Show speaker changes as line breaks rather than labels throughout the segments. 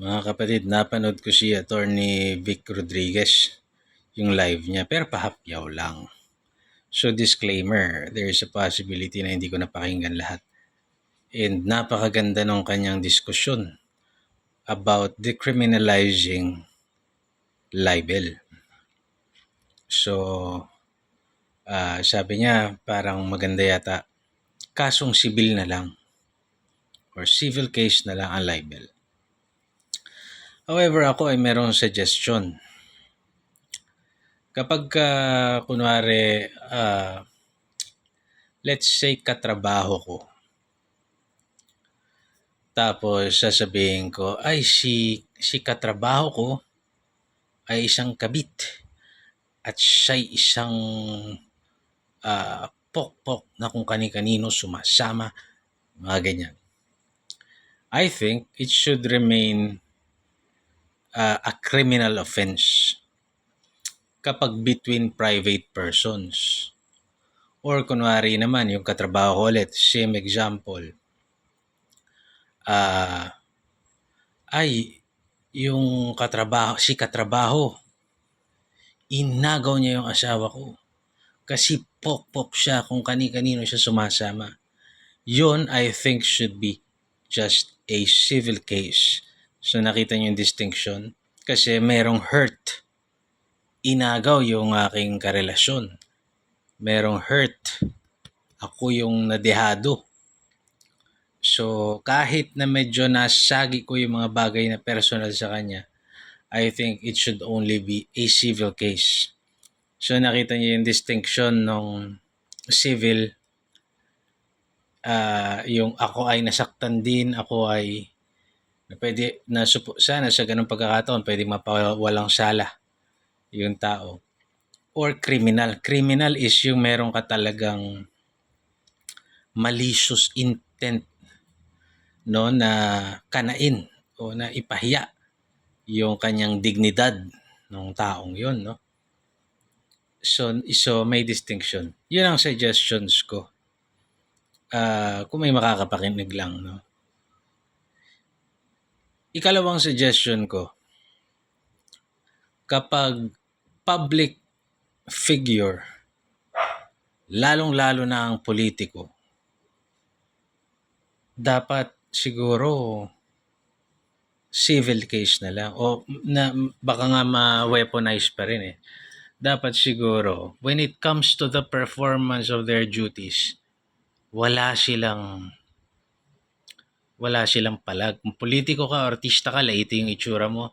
Mga kapatid, napanood ko si Attorney Vic Rodriguez, yung live niya, pero pahapyaw lang. So disclaimer, there is a possibility na hindi ko napakinggan lahat. And napakaganda nung kanyang diskusyon about decriminalizing libel. So, ah, sabi niya parang maganda yata kasong sibil na lang or civil case na lang ang libel. However, ako ay merong suggestion. Kapag ka, kunwari, ah, let's say katrabaho ko, tapos sasabihin ko, ay si, si katrabaho ko ay isang kabit at siya'y isang ah, pokpok na kung kani-kanino sumasama, mga ganyan. I think it should remain uh, a criminal offense kapag between private persons. Or kunwari naman, yung katrabaho ulit, same example, ah ay, yung katrabaho, si katrabaho, inagaw niya yung asawa ko. Kasi pok-pok siya kung kani-kanino siya sumasama. Yun, I think, should be just a civil case. So nakita niyo yung distinction? Kasi merong hurt. Inagaw yung aking karelasyon. Merong hurt. Ako yung nadehado. So kahit na medyo nasagi ko yung mga bagay na personal sa kanya, I think it should only be a civil case. So nakita niyo yung distinction ng civil ah, yung ako ay nasaktan din, ako ay pwede na sana sa ganung pagkakataon pwede mapawalang sala yung tao or criminal. Criminal is yung meron ka talagang malicious intent no na kanain o na ipahiya yung kanyang dignidad ng taong yun no? So so may distinction. Yun ang suggestions ko. Ah, kung may makakapakinig lang no Ikalawang suggestion ko, kapag public figure, lalong-lalo na ang politiko, dapat siguro civil case na lang o na baka nga ma-weaponize pa rin eh. Dapat siguro when it comes to the performance of their duties, wala silang wala silang palag. Kung politiko ka, artista ka, laiti yung itsura mo.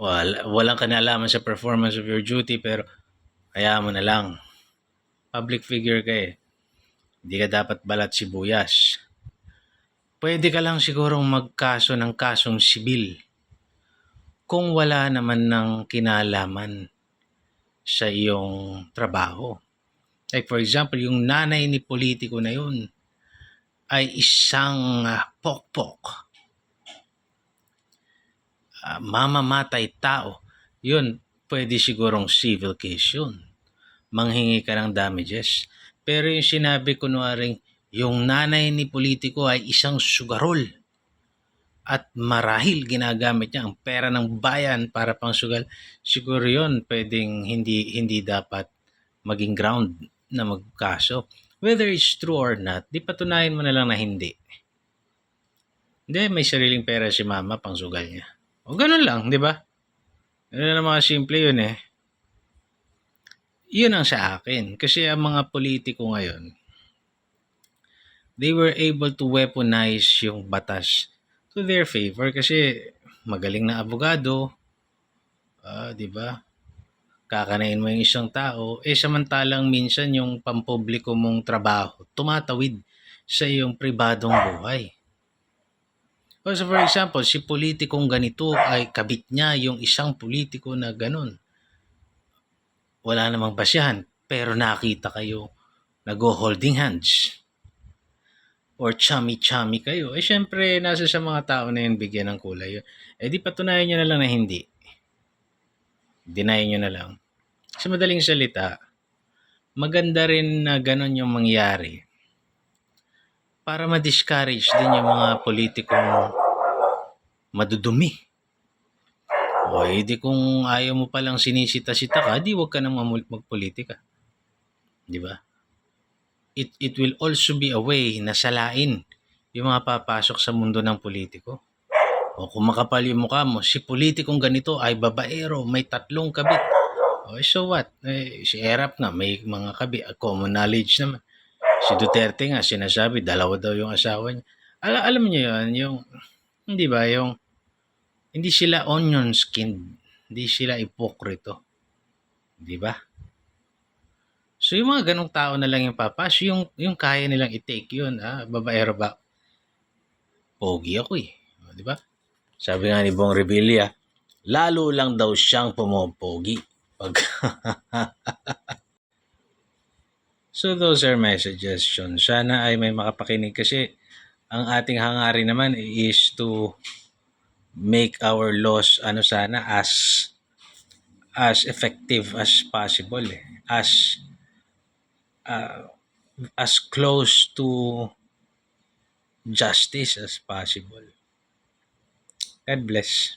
Wala, walang kanalaman sa performance of your duty, pero kaya mo na lang. Public figure ka eh. Hindi ka dapat balat sibuyas. Pwede ka lang sigurong magkaso ng kasong sibil kung wala naman ng kinalaman sa iyong trabaho. Like for example, yung nanay ni politiko na yun, ay isang ah, pokpok. Ah, mamamatay tao. Yun, pwede sigurong civil case yun. Manghingi ka ng damages. Pero yung sinabi ko nuwaring, yung nanay ni politiko ay isang sugarol. At marahil ginagamit niya ang pera ng bayan para pang sugal. Siguro yun, pwedeng hindi, hindi dapat maging ground na magkaso whether it's true or not, di patunayan mo na lang na hindi. Hindi, may sariling pera si mama pang sugal niya. O ganun lang, di ba? Ganun na mga simple yun eh. Yun ang sa akin. Kasi ang mga politiko ngayon, they were able to weaponize yung batas to their favor kasi magaling na abogado, ah, di ba? Kakanain mo yung isang tao, eh samantalang minsan yung pampubliko mong trabaho, tumatawid sa iyong pribadong buhay. So for example, si politikong ganito ay kabit niya yung isang politiko na ganun. Wala namang basyahan, pero nakita kayo nag-holding hands or chummy-chummy kayo. Eh syempre, nasa sa mga tao na yun bigyan ng kulay yun. Eh di patunayan nyo na lang na hindi deny nyo na lang. Sa madaling salita, maganda rin na ganun yung mangyari para ma-discourage din yung mga politikong madudumi O eh, di kung ayaw mo palang sinisita-sita ka, di wag ka nang magpolitika. Di ba? It, it will also be a way na salain yung mga papasok sa mundo ng politiko. O kung makapal yung mukha mo, si politikong ganito ay babaero, may tatlong kabit. O eh, so what? Eh, si Erap nga, may mga kabit. Common knowledge naman. Si Duterte nga, sinasabi, dalawa daw yung asawa niya. Al- alam niyo yun, yung, hindi ba, yung, hindi sila onion skinned. Hindi sila ipokrito. Di ba? So yung mga ganong tao na lang yung papas, yung, yung kaya nilang i-take yun, ah, babaero ba? Pogi ako eh. Di ba? Sabi nga ni Bong Revilla, lalo lang daw siyang pumopogi. Pag so those are my suggestions. Sana ay may makapakinig kasi ang ating hangarin naman is to make our laws ano sana as as effective as possible eh. as uh, as close to justice as possible God bless